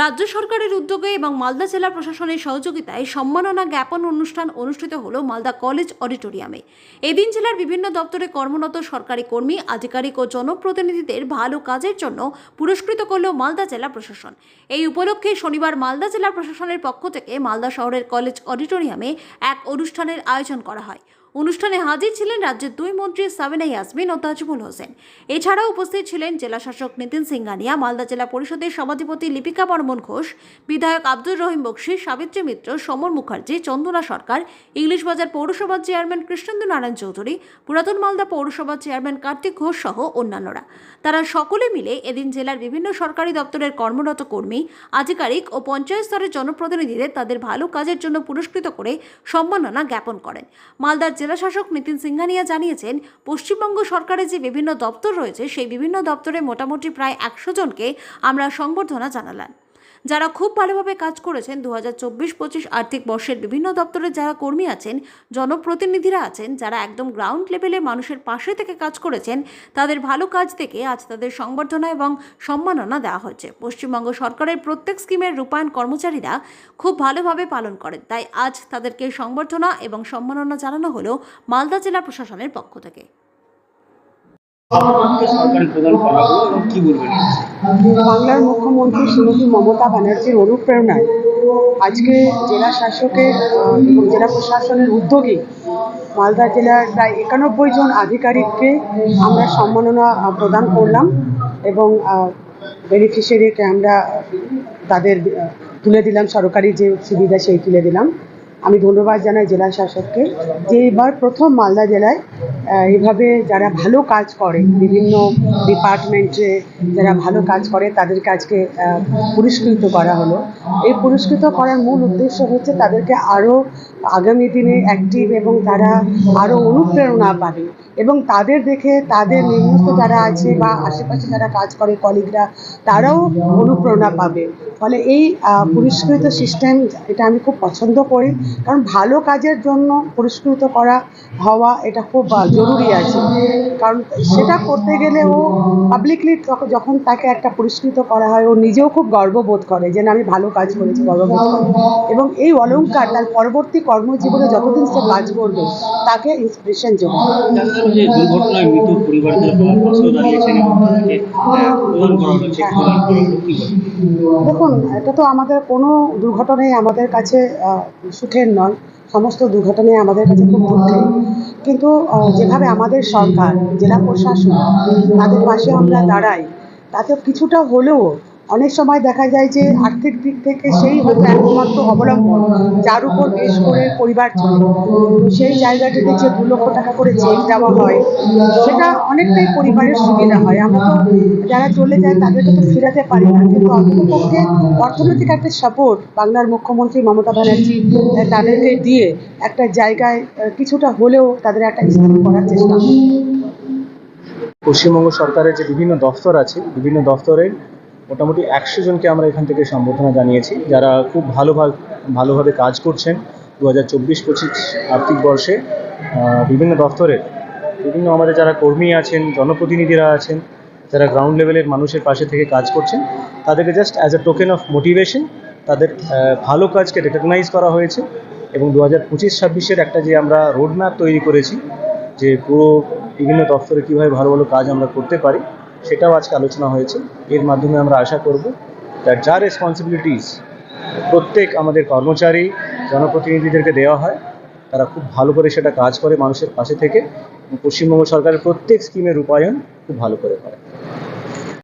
রাজ্য সরকারের উদ্যোগে এবং মালদা জেলা প্রশাসনের সহযোগিতায় সম্মাননা জ্ঞাপন অনুষ্ঠান অনুষ্ঠিত হলো মালদা কলেজ অডিটোরিয়ামে। এদিন জেলার বিভিন্ন দপ্তরে কর্মরত সরকারি কর্মী, আধিকারিক ও জনপ্রতিনিধিদের ভালো কাজের জন্য পুরস্কৃত করল মালদা জেলা প্রশাসন। এই উপলক্ষে শনিবার মালদা জেলা প্রশাসনের পক্ষ থেকে মালদা শহরের কলেজ অডিটোরিয়ামে এক অনুষ্ঠানের আয়োজন করা হয়। অনুষ্ঠানে হাজির ছিলেন রাজ্যের দুই মন্ত্রী সাবিনা ইয়াসমিন ও তাজমুল হোসেন। এছাড়াও উপস্থিত ছিলেন জেলা শাসক নিতিন সিংহানিয়া মালদা জেলা পরিষদের সভাধিপতি লিপিকা বর্মন ঘোষ, বিধায়ক আব্দুর রহিম বক্সি, সাবিত্রী মিত্র, সমর মুখার্জি, চন্দনা সরকার, ইংলিশ বাজার পৌরসভার চেয়ারম্যান কৃষ্ণেন্দু নারায়ণ চৌধুরী, পুরাতন মালদা পৌরসভার চেয়ারম্যান কার্তিক ঘোষ সহ অন্যান্যরা। তারা সকলে মিলে এদিন জেলার বিভিন্ন সরকারি দপ্তরের কর্মরত কর্মী, আধিকারিক ও পঞ্চায়েত স্তরের জনপ্রতিনিধিদের তাদের ভালো কাজের জন্য পুরস্কৃত করে সম্মাননা জ্ঞাপন করেন। মালদার জেলা শাসক নিতিন সিংহানিয়া জানিয়েছেন, পশ্চিমবঙ্গ সরকারের যে বিভিন্ন দপ্তর রয়েছে, সেই বিভিন্ন দপ্তরে মোটামুটি প্রায় একশো জনকে আমরা সংবর্ধনা জানালাম। যারা খুব ভালোভাবে কাজ করেছেন দু হাজার চব্বিশ, পঁচিশ আর্থিক বর্ষের বিভিন্ন দপ্তরের যারা কর্মী আছেন, জনপ্রতিনিধিরা আছেন, যারা একদম গ্রাউন্ড লেভেলে মানুষের পাশে থেকে কাজ করেছেন, তাদের ভালো কাজ থেকে আজ তাদের সংবর্ধনা এবং সম্মাননা দেওয়া হয়েছে। পশ্চিমবঙ্গ সরকারের প্রত্যেক স্কিমের রূপায়ণ কর্মচারীরা খুব ভালোভাবে পালন করেন। তাই আজ তাদেরকে সংবর্ধনা এবং সম্মাননা জানানো হলো মালদা জেলা প্রশাসনের পক্ষ থেকে। বাংলার মুখ্যমন্ত্রী শ্রীমতী মমতা ব্যানার্জির অনুপ্রেরণায় আজকে জেলা শাসকের এবং জেলা প্রশাসনের উদ্যোগে মালদা জেলার প্রায় একানব্বই জন আধিকারিককে আমরা সম্মাননা প্রদান করলাম এবং বেনিফিশিয়ারিকে আমরা তাদের তুলে দিলাম, সরকারি যে সুবিধা সেই তুলে দিলাম। আমি ধন্যবাদ জানাই জেলা শাসককে যে এবার প্রথম মালদা জেলায় এভাবে যারা ভালো কাজ করে, বিভিন্ন ডিপার্টমেন্টে যারা ভালো কাজ করে তাদের কাজকে পুরস্কৃত করা হলো। এই পুরস্কৃত করার মূল উদ্দেশ্য হচ্ছে তাদেরকে আরও আগামী দিনে অ্যাক্টিভ এবং তারা আরও অনুপ্রেরণা পাবে এবং তাদের দেখে তাদের নিম্নস্থ যারা আছে বা আশেপাশে যারা কাজ করে কলিগরা তারাও অনুপ্রেরণা পাবে। ফলে এই পুরস্কৃত সিস্টেম এটা আমি খুব পছন্দ করি। কারণ ভালো কাজের জন্য পুরস্কৃত করা, হওয়া এটা খুব জরুরি আছে। কারণ সেটা করতে গেলে ও পাবলিকলি যখন তাকে একটা পুরস্কৃত করা হয়, ও নিজেও খুব গর্ববোধ করে যে না, আমি ভালো কাজ করেছি, গর্ববোধ করে। এবং এই অলংকার তার পরবর্তী কর্মজীবনে যতদিন সে কাজ করবে তাকে ইন্সপিরেশন যোগায় যাদের যে দুর্ঘটনায় মৃত পরিবারদের পাশে দাঁড়িয়েছেন এবং তাদেরকে আহ, প্রদান করা হলো চেক প্রদান করা হলো কি বলবেন দেখুন এটা তো আমাদের কোনো দুর্ঘটনাই আমাদের কাছে সুখের নয়। সমস্ত দুর্ঘটনায় আমাদের কাছে খুব দুঃখের। কিন্তু যেভাবে আমাদের সরকার জেলা প্রশাসন তাদের পাশে আমরা দাঁড়াই তাতে কিছুটা হলেও অনেক সময় দেখা যায় যে আর্থিক দিক থেকে সেই হয়তো একমাত্র অবলম্বন যার উপর বেশ করে পরিবার চলে। সেই জায়গাটিতে যে দু লক্ষ টাকা করে চেক দেওয়া হয়, সেটা অনেকটাই পরিবারের সুবিধা হয়। আমরা তো যারা চলে যায় তাদেরকে তো ফেরাতে পারি না। কিন্তু অন্ততপক্ষে অর্থনৈতিক একটা সাপোর্ট বাংলার মুখ্যমন্ত্রী মমতা ব্যানার্জি তাদেরকে দিয়ে একটা জায়গায় কিছুটা হলেও তাদের একটা স্থান করার চেষ্টা। পশ্চিমবঙ্গ সরকারের যে বিভিন্ন দফতর আছে, বিভিন্ন দফতরের মোটামুটি একশো জনকে আমরা এখান থেকে সম্বোধনা জানিয়েছি। যারা খুব ভালোভাবে ভালোভাবে কাজ করছেন দু হাজার চব্বিশ, পঁচিশ আর্থিক বর্ষে বিভিন্ন দফতরের, বিভিন্ন আমাদের যারা কর্মী আছেন, জনপ্রতিনিধিরা আছেন, যারা গ্রাউন্ড লেভেলের মানুষের পাশে থেকে কাজ করছেন, তাদেরকে just as a token of motivation তাদের ভালো কাজকে রেকগনাইজ করা হয়েছে এবং দু হাজার পঁচিশ, ছাব্বিশের একটা যে আমরা রোড ম্যাপ তৈরি করেছি, যে পুরো বিভিন্ন দপ্তরে কীভাবে ভালো ভালো কাজ আমরা করতে পারি সেটাও আজকে আলোচনা হয়েছে। এর মাধ্যমে আমরা আশা করব তার যা রেসপন্সিবিলিটিস প্রত্যেক আমাদের কর্মচারী, জনপ্রতিনিধিদেরকে দেওয়া হয়, তারা খুব ভালো করে সেটা কাজ করে মানুষের পাশে থেকে পশ্চিমবঙ্গ সরকারের প্রত্যেক স্কিমের রূপায়ণ খুব ভালো করে করে।